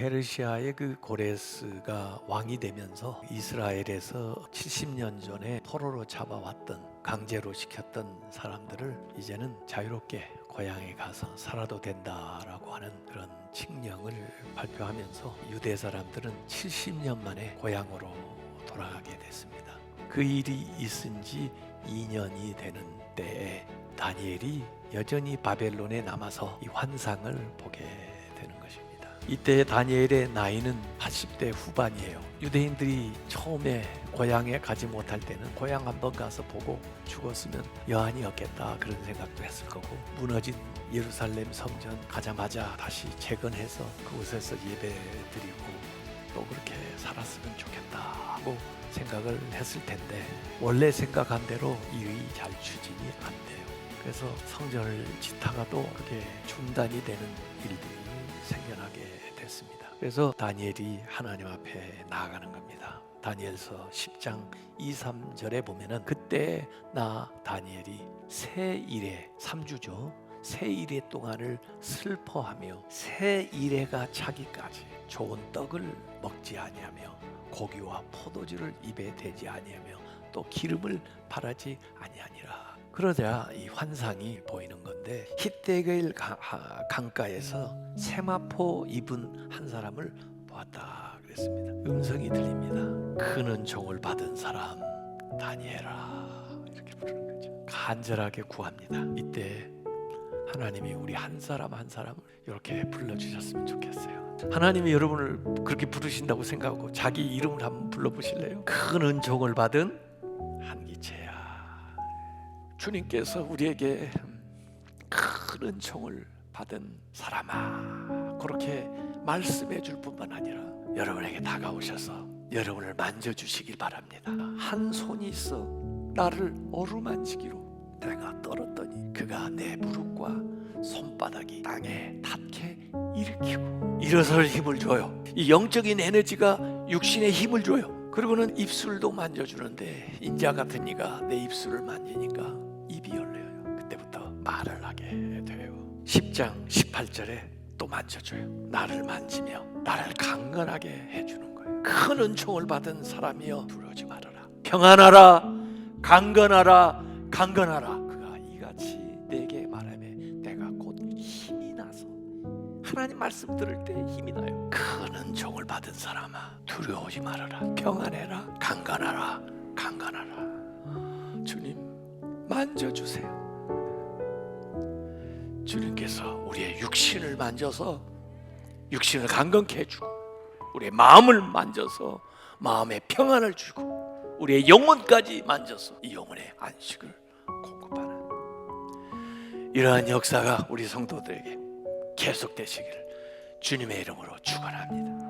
페르시아의 그 고레스가 왕이 되면서 이스라엘에서 70년 전에 포로로 잡아왔던 강제로 시켰던 사람들을 이제는 자유롭게 고향에 가서 살아도 된다라고 하는 그런 칙령을 발표하면서 유대 사람들은 70년 만에 고향으로 돌아가게 됐습니다. 그 일이 있은 지 2년이 되는 때에 다니엘이 여전히 바벨론에 남아서 이 환상을 보게 것입니다. 이때 다니엘의 나이는 80대 후반이에요. 유대인들이 처음에 고향에 가지 못할 때는 고향 한번 가서 보고 죽었으면 여한이 없겠다 그런 생각도 했을 거고 무너진 예루살렘 성전 가자마자 다시 재건해서 그곳에서 예배 드리고 또 그렇게 살았으면 좋겠다 하고 생각을 했을 텐데 원래 생각한 대로 일이 잘 추진이 안 돼요. 그래서 성전을 짓다가도 그게 중단이 되는 일들이 됐습니다. 그래서 다니엘이 하나님 앞에 나아가는 겁니다. 다니엘서 10장 2, 3절에 보면은 그때 나 다니엘이 새 일에 3주죠. 새 일의 동안을 슬퍼하며 새 일해가 차기까지 좋은 떡을 먹지 아니하며 고기와 포도주를 입에 대지 아니하며 또 기름을 바라지 아니하니라. 그러자 이 환상이 보이는 건데 히데겔 가- 하- 강가에서 세마포 입은 한 사람을 보았다 그랬습니다. 음성이 들립니다. 그는 종을 받은 사람 다니엘아 이렇게 부르는 거죠. 간절하게 구합니다. 이때 하나님이 우리 한 사람 한 사람을 이렇게 불러주셨으면 좋겠어요. 하나님이 여러분을 그렇게 부르신다고 생각하고 자기 이름을 한번 불러보실래요? 큰 은총을 받은 한기채야. 주님께서 우리에게 큰 은총을 받은 사람아 그렇게 말씀해 줄 뿐만 아니라 여러분에게 다가오셔서 여러분을 만져주시길 바랍니다. 한 손이 있어 나를 어루만지기로 내가 떨었더니 그가 내 무릎과 손바닥이 땅에 닿게 일으키고 일어설 힘을 줘요. 이 영적인 에너지가 육신에 힘을 줘요. 그리고는 입술도 만져주는데 인자 같은 이가 내 입술을 만지니까 입이 열려요. 그때부터 말을 돼요. 10장 18절에 또 만져줘요. 나를 만지며 나를 강건하게 해주는 거예요. 큰 은총을 받은 사람이여 두려워지 말아라. 평안하라, 강건하라, 강건하라. 그가 이같이 내게 말하며 내가 곧 힘이 나서 하나님 말씀 들을 때 힘이 나요. 큰 은총을 받은 사람아 두려워하지 말아라. 평안해라. 강건하라. 강건하라. 주님 만져주세요. 주님께서 우리의 육신을 만져서 육신을 강건케 해주고 우리의 마음을 만져서 마음의 평안을 주고 우리의 영혼까지 만져서 이 영혼의 안식을 공급하는 이러한 역사가 우리 성도들에게 계속되시기를 주님의 이름으로 축원합니다.